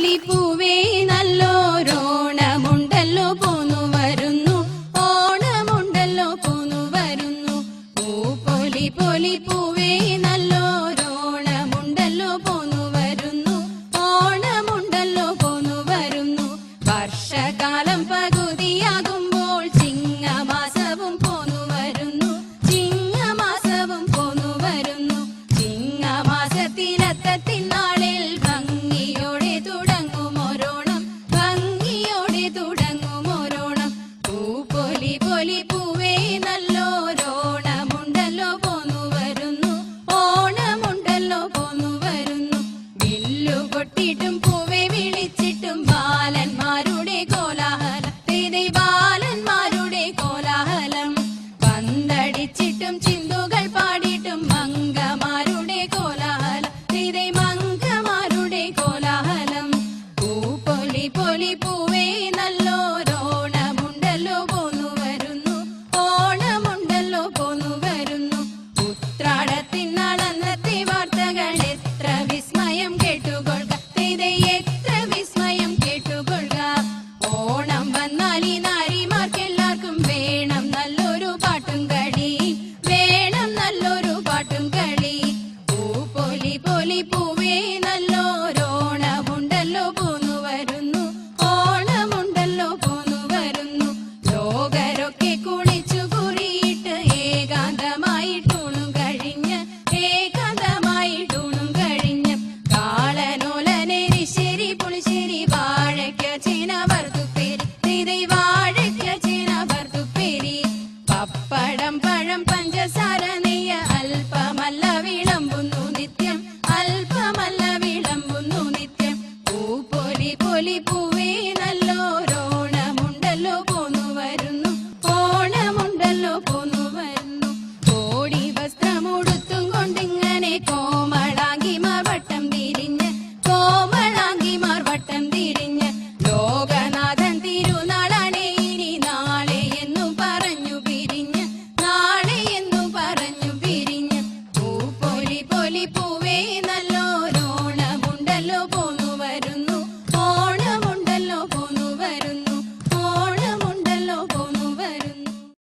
മാലിപ്പൂവേ നല്ലോരോണമുണ്ടല്ലോ പോന്നു വരുന്നു. ഓണമുണ്ടല്ലോ പോന്നു വരുന്നു. പൂപ്പൊലി പൊലി പൂവേ പൊട്ടിയിട്ടും പൂവെ വിളിച്ചിട്ടും ബാലന്മാരുടെ കോലാഹലം. തേനെ ബാലന്മാരുടെ കോലാഹലം. പന്തടിച്ചിട്ടും ചിന്തുകൾ പാടിയിട്ടും മംഗമാര എന്നാലിനാ pasar en